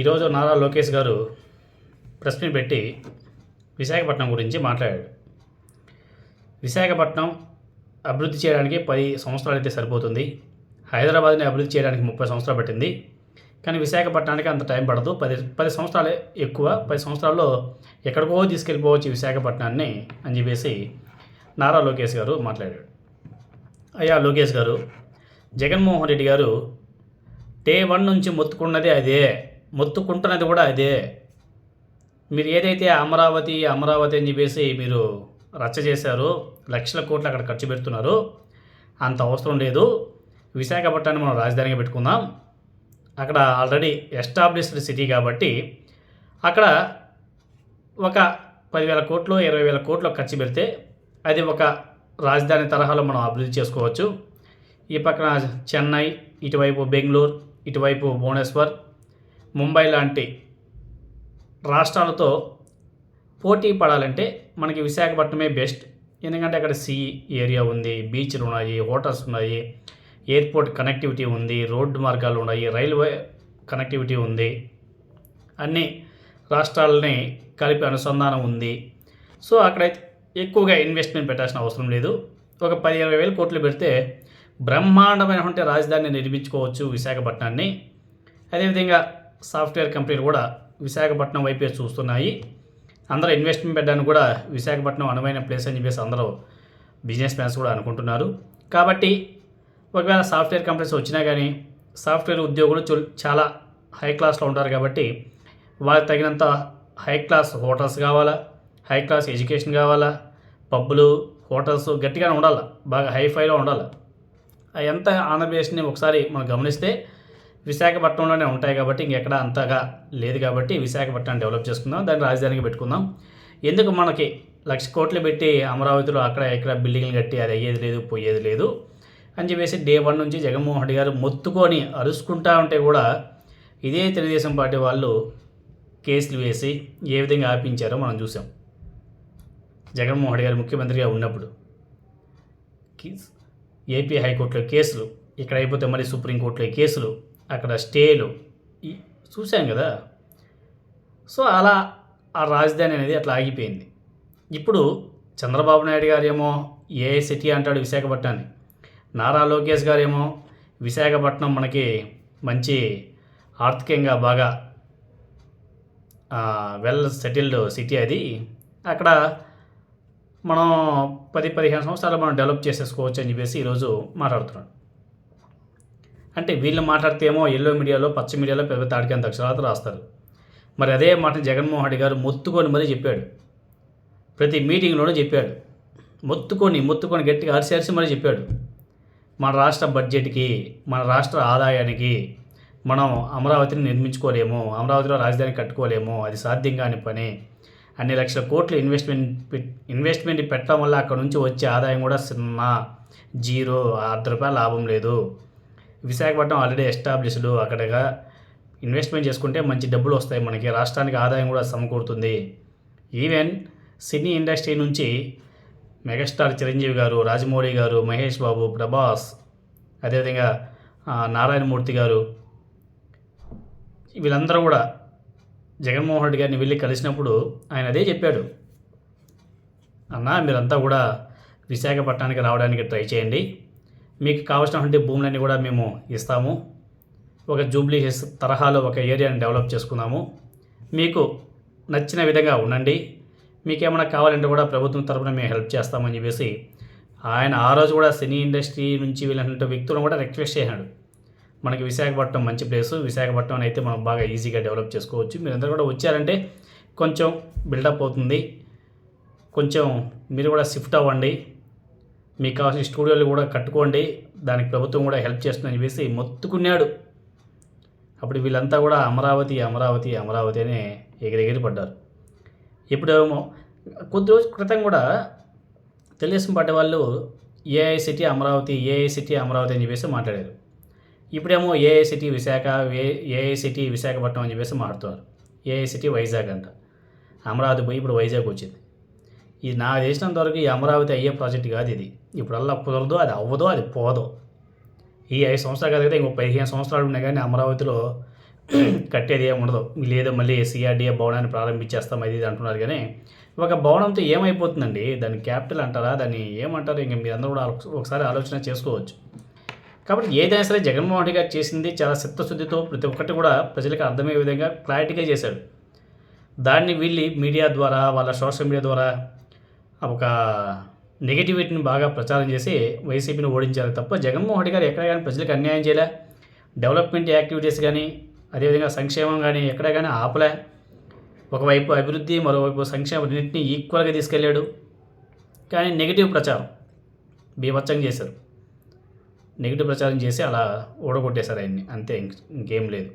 ఈరోజు నారా లోకేష్ గారు press meet పెట్టి విశాఖపట్నం గురించి మాట్లాడాడు. విశాఖపట్నం అభివృద్ధి చేయడానికి పది సంవత్సరాలు అయితే సరిపోతుంది. హైదరాబాద్ని అభివృద్ధి చేయడానికి ముప్పై సంవత్సరాలు పట్టింది. కానీ విశాఖపట్నానికి అంత టైం పడదు. పది పది సంవత్సరాలే ఎక్కువ. పది సంవత్సరాల్లో ఎక్కడికో తీసుకెళ్ళిపోవచ్చు విశాఖపట్నాన్ని అని చెప్పేసి నారా లోకేష్ గారు మాట్లాడాడు. అయ్యా లోకేష్ గారు జగన్మోహన్ రెడ్డి గారు డే వన్ నుంచి మొత్తుకున్నదే అదే. మొత్తుకుంటున్నది కూడా అదే. మీరు ఏదైతే అమరావతి అమరావతి అని చెప్పేసి మీరు రచ్చ చేశారో లక్షల కోట్లు అక్కడ ఖర్చు పెడుతున్నారు అంత అవసరం లేదు. విశాఖపట్నాన్ని మనం రాజధానిగా పెట్టుకుందాం. అక్కడ ఆల్రెడీ ఎస్టాబ్లిష్డ్ సిటీ కాబట్టి అక్కడ ఒక పదివేల కోట్లు ఇరవై వేల కోట్లు ఖర్చు పెడితే అది ఒక రాజధాని తరహాలో మనం అభివృద్ధి చేసుకోవచ్చు. ఈ పక్కన చెన్నై ఇటువైపు బెంగళూరు ఇటువైపు భువనేశ్వర్ ముంబై లాంటి రాష్ట్రాలతో పోటీ పడాలంటే మనకి విశాఖపట్నమే బెస్ట్. ఎందుకంటే అక్కడ సీ ఏరియా ఉంది బీచ్లు ఉన్నాయి హోటల్స్ ఉన్నాయి ఎయిర్పోర్ట్ కనెక్టివిటీ ఉంది రోడ్డు మార్గాలు ఉన్నాయి రైల్వే కనెక్టివిటీ ఉంది. అన్ని రాష్ట్రాలని కలిపి అనుసంధానం ఉంది. సో అక్కడ ఎక్కువగా ఇన్వెస్ట్మెంట్ పెట్టాల్సిన అవసరం లేదు. ఒక పది ఇరవై వేల కోట్లు పెడితే బ్రహ్మాండమైనటువంటి రాజధానిని నిర్మించుకోవచ్చు విశాఖపట్నాన్ని. అదేవిధంగా సాఫ్ట్వేర్ కంపెనీలు కూడా విశాఖపట్నం వైపే చూస్తున్నాయి. అందరూ ఇన్వెస్ట్మెంట్ పెట్టడానికి కూడా విశాఖపట్నం అనువైన ప్లేస్ అని చెప్పేసి అందరూ బిజినెస్ మ్యాన్స్ కూడా అనుకుంటున్నారు. కాబట్టి ఒకవేళ సాఫ్ట్వేర్ కంపెనీస్ వచ్చినా కానీ సాఫ్ట్వేర్ ఉద్యోగులు చాలా హై క్లాస్లో ఉంటారు కాబట్టి వాళ్ళకి తగినంత హై క్లాస్ హోటల్స్ కావాలా? హై క్లాస్ ఎడ్యుకేషన్ కావాలా? పబ్బులు హోటల్స్ గట్టిగానే ఉండాలి? బాగా హైఫైలో ఉండాలి? ఎంత ఆంధ్రప్రదేశ్ని ఒకసారి మనం గమనిస్తే విశాఖపట్నంలోనే ఉంటాయి కాబట్టి ఇంకెక్కడ అంతగా లేదు కాబట్టి విశాఖపట్నం డెవలప్ చేసుకుందాం దాన్ని రాజధానిగా పెట్టుకుందాం. ఎందుకు మనకి లక్ష కోట్లు పెట్టి అమరావతిలో అక్కడ ఇక్కడ బిల్డింగ్లు కట్టి అది అయ్యేది లేదు పోయేది లేదు అని చెప్పేసి డే వన్ నుంచి జగన్మోహన్ రెడ్డి గారు మొత్తుకొని అరుచుకుంటా ఉంటే కూడా ఇదే తెలుగుదేశం పార్టీ వాళ్ళు కేసులు వేసి ఏ విధంగా ఆపించారో మనం చూసాం. జగన్మోహన్ రెడ్డి గారు ముఖ్యమంత్రిగా ఉన్నప్పుడు ఏపీ హైకోర్టులో కేసులు ఇక్కడ అయిపోతే మళ్ళీ సుప్రీంకోర్టులో కేసులు అక్కడ స్టేలు. చూసాం చూశాం కదా? సో అలా ఆ రాజధాని అనేది అట్లా ఆగిపోయింది. ఇప్పుడు చంద్రబాబు నాయుడు గారేమో ఏ సిటీ అంటాడు విశాఖపట్నాన్ని? నారా లోకేష్ గారేమో విశాఖపట్నం మనకి మంచి ఆర్థికంగా బాగా వెల్ సెటిల్డ్ సిటీ అది. అక్కడ మనం పది పదిహేను సంవత్సరాలు మనం డెవలప్ చేసేసుకోవచ్చు అని చెప్పేసి ఈరోజు మాట్లాడుతున్నాడు అంటే వీళ్ళు మాట్లాడితే ఏమో ఎల్లో మీడియాలో పచ్చ మీడియాలో పెద్ద తాడికేంత అక్షరాలతో రాస్తారు. మరి అదే మాట జగన్మోహన్ రెడ్డి గారు మొత్తుకొని మరీ చెప్పాడు. ప్రతి మీటింగ్లోనూ చెప్పాడు. మొత్తుకొని మొత్తుకొని గట్టిగా అరిసి అరిసి మరీ చెప్పాడు. మన రాష్ట్ర బడ్జెట్కి మన రాష్ట్ర ఆదాయానికి మనం అమరావతిని నిర్మించుకోలేము అమరావతిలో రాజధాని కట్టుకోలేము అది సాధ్యం కాని పని. అన్ని లక్షల కోట్లు ఇన్వెస్ట్మెంట్ ఇన్వెస్ట్మెంట్ పెట్టడం వల్ల అక్కడ నుంచి వచ్చే ఆదాయం కూడా సున్నా జీరో అర్ధ రూపాయల లాభం లేదు. విశాఖపట్నం ఆల్రెడీ ఎస్టాబ్లిష్డ్ అక్కడగా ఇన్వెస్ట్మెంట్ చేసుకుంటే మంచి డబ్బులు వస్తాయి మనకి. రాష్ట్రానికి ఆదాయం కూడా సమకూరుతుంది. ఈవెన్ సినీ ఇండస్ట్రీ నుంచి మెగాస్టార్ చిరంజీవి గారు రాజమౌళి గారు మహేష్ బాబు ప్రభాస్ అదేవిధంగా నారాయణమూర్తి గారు వీళ్ళందరూ కూడా జగన్మోహన్ రెడ్డి గారిని వెళ్ళి కలిసినప్పుడు ఆయన అదే చెప్పాడు. అన్న మీరంతా కూడా విశాఖపట్నానికి రావడానికి ట్రై చేయండి. మీకు కావాల్సినటువంటి భూములన్నీ కూడా మేము ఇస్తాము. ఒక జూబ్లీ హిల్స్ తరహాలో ఒక ఏరియాని డెవలప్ చేసుకున్నాము. మీకు నచ్చిన విధంగా ఉండండి. మీకు ఏమైనా కావాలంటే కూడా ప్రభుత్వం తరపున మేము హెల్ప్ చేస్తామని చెప్పేసి ఆయన ఆ రోజు కూడా సినీ ఇండస్ట్రీ నుంచి వెళ్ళినటువంటి వ్యక్తులను కూడా రిక్వెస్ట్ చేశాడు. మనకి విశాఖపట్నం మంచి ప్లేసు. విశాఖపట్నం అయితే మనం బాగా ఈజీగా డెవలప్ చేసుకోవచ్చు. మీరందరూ కూడా వచ్చారంటే కొంచెం బిల్డప్ అవుతుంది. కొంచెం మీరు కూడా షిఫ్ట్ అవ్వండి. మీకు కావాల్సిన స్టూడియోలు కూడా కట్టుకోండి. దానికి ప్రభుత్వం కూడా హెల్ప్ చేస్తుందని చెప్పేసి మొత్తుకున్నాడు. అప్పుడు వీళ్ళంతా కూడా అమరావతి అమరావతి అమరావతి అని ఎగిరెగిరి పడ్డారు. ఇప్పుడేమో కొద్ది రోజుల క్రితం కూడా తెలుగుదేశం పార్టీ వాళ్ళు AI city Amaravati AI city Amaravati అని చెప్పేసి మాట్లాడారు. ఇప్పుడేమో AI city Visakha AI city Visakhapatnam అని చెప్పేసి మాట్లాడుతున్నారు. ఏఐ సిటీ వైజాగ్ అంట. అమరావతి పోయి ఇప్పుడు వైజాగ్ వచ్చింది. ఇది నాకు చేసినంత వరకు ఈ అమరావతి అయ్యే ప్రాజెక్ట్ కాదు ఇది. ఇప్పుడల్లా కుదరదు అది అవ్వదు అది పోదు. ఈ ఐదు సంవత్సరాలు కదా ఇంకో పదిహేను సంవత్సరాలు ఉన్నాయి కానీ అమరావతిలో కట్టేది ఏమి ఉండదు. లేదో మళ్ళీ సిఆర్డీఏ భవనాన్ని ప్రారంభించేస్తాం అది ఇది అంటున్నారు కానీ ఒక భవనంతో ఏమైపోతుందండి? దాని క్యాపిటల్ అంటారా? దాన్ని ఏమంటారు? ఇంక మీరందరూ కూడా ఒకసారి ఆలోచన చేసుకోవచ్చు. కాబట్టి ఏదైనా సరే జగన్మోహన్ రెడ్డి గారు చేసింది చాలా చిత్తశుద్ధితో ప్రతి ఒక్కటి కూడా ప్రజలకు అర్థమయ్యే విధంగా క్లారిటీగా చేశాడు. దాన్ని వీళ్ళు మీడియా ద్వారా వాళ్ళ సోషల్ మీడియా ద్వారా ఒక నెగిటివిటీని బాగా ప్రచారం చేసి వైసీపీని ఓడించారు తప్ప జగన్మోహన్ రెడ్డి గారు ఎక్కడ కానీ ప్రజలకు అన్యాయం చేయలే. డెవలప్మెంట్ యాక్టివిటీస్ కానీ అదేవిధంగా సంక్షేమం కానీ ఎక్కడ కానీ ఆపలే. ఒకవైపు అభివృద్ధి మరోవైపు సంక్షేమం రెండింటినీ ఈక్వల్గా తీసుకెళ్ళాడు. కానీ నెగిటివ్ ప్రచారం బీభత్సంగా చేశారు. నెగిటివ్ ప్రచారం చేసి అలా ఓడగొట్టేశారు ఆయన్ని. అంతే ఇంకేం లేదు.